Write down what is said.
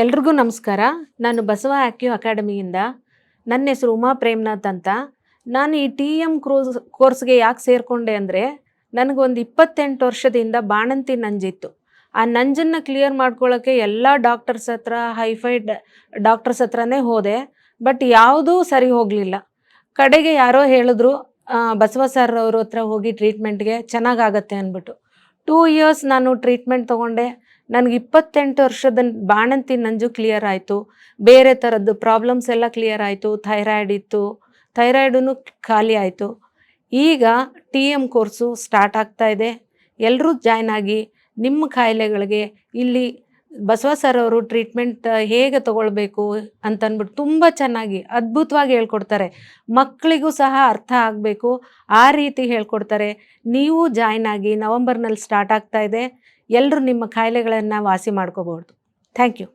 ಎಲ್ರಿಗೂ ನಮಸ್ಕಾರ. ನಾನು ಬಸವ ಆಕ್ಯೂ ಅಕಾಡೆಮಿಯಿಂದ. ನನ್ನ ಹೆಸರು ಉಮಾ ಪ್ರೇಮ್ನಾಥ್ ಅಂತ. ನಾನು ಈ ಟಿ ಎಂ ಕ್ರೂಸ್, ಕೋರ್ಸ್ಗೆ ಯಾಕೆ ಸೇರಿಕೊಂಡೆ ಅಂದರೆ, ನನಗೊಂದು ಇಪ್ಪತ್ತೆಂಟು ವರ್ಷದಿಂದ ಬಾಣಂತಿ ನಂಜಿತ್ತು. ಆ ನಂಜನ್ನು ಕ್ಲಿಯರ್ ಮಾಡ್ಕೊಳ್ಳೋಕ್ಕೆ ಎಲ್ಲ ಡಾಕ್ಟರ್ಸ್ ಹತ್ರ, ಹೈಫೈ ಡಾಕ್ಟರ್ಸ್ ಹತ್ರನೇ ಹೋದೆ. ಬಟ್ ಯಾವುದೂ ಸರಿ ಹೋಗಲಿಲ್ಲ. ಕಡೆಗೆ ಯಾರೋ ಹೇಳಿದ್ರು ಬಸವ ಸರ್ ಅವ್ರ ಹತ್ರ ಹೋಗಿ ಟ್ರೀಟ್ಮೆಂಟ್ಗೆ ಚೆನ್ನಾಗಾಗತ್ತೆ ಅಂದ್ಬಿಟ್ಟು. ಟೂ ಇಯರ್ಸ್ ನಾನು ಟ್ರೀಟ್ಮೆಂಟ್ ತೊಗೊಂಡೆ. ನನಗೆ ಇಪ್ಪತ್ತೆಂಟು ವರ್ಷದ ಬಾಣಂತಿ ನಂಜು ಕ್ಲಿಯರ್ ಆಯಿತು. ಬೇರೆ ಥರದ್ದು ಪ್ರಾಬ್ಲಮ್ಸ್ ಎಲ್ಲ ಕ್ಲಿಯರ್ ಆಯಿತು. ಥೈರಾಯ್ಡ್ ಇತ್ತು. ಥೈರಾಯ್ಡೂ ಖಾಲಿ ಆಯಿತು. ಈಗ ಟಿ ಎಂ ಕೋರ್ಸು ಸ್ಟಾರ್ಟ್ ಆಗ್ತಾ ಇದೆ. ಎಲ್ಲರೂ ಜಾಯ್ನ್ ಆಗಿ ನಿಮ್ಮ ಕಾಯಿಲೆಗಳಿಗೆ ಇಲ್ಲಿ ಬಸವ ಸರ್ ಅವರು ಟ್ರೀಟ್ಮೆಂಟ್ ಹೇಗೆ ತಗೊಳ್ಬೇಕು ಅಂತಂದ್ಬಿಟ್ಟು ತುಂಬ ಚೆನ್ನಾಗಿ ಅದ್ಭುತವಾಗಿ ಹೇಳ್ಕೊಡ್ತಾರೆ. ಮಕ್ಕಳಿಗೂ ಸಹ ಅರ್ಥ ಆಗಬೇಕು. ಆ ರೀತಿ ಹೇಳ್ಕೊಡ್ತಾರೆ. ನೀವು ಜಾಯ್ನ್ ಆಗಿ ನವಂಬರ್ನಲ್ಲಿ ಸ್ಟಾರ್ಟ್ ಆಗ್ತಾ ಇದೆ. ಎಲ್ಲರೂ ನಿಮ್ಮ ಕಾಯಿಲೆಗಳನ್ನು ವಾಸಿ ಮಾಡ್ಕೋಬೋದು. Thank you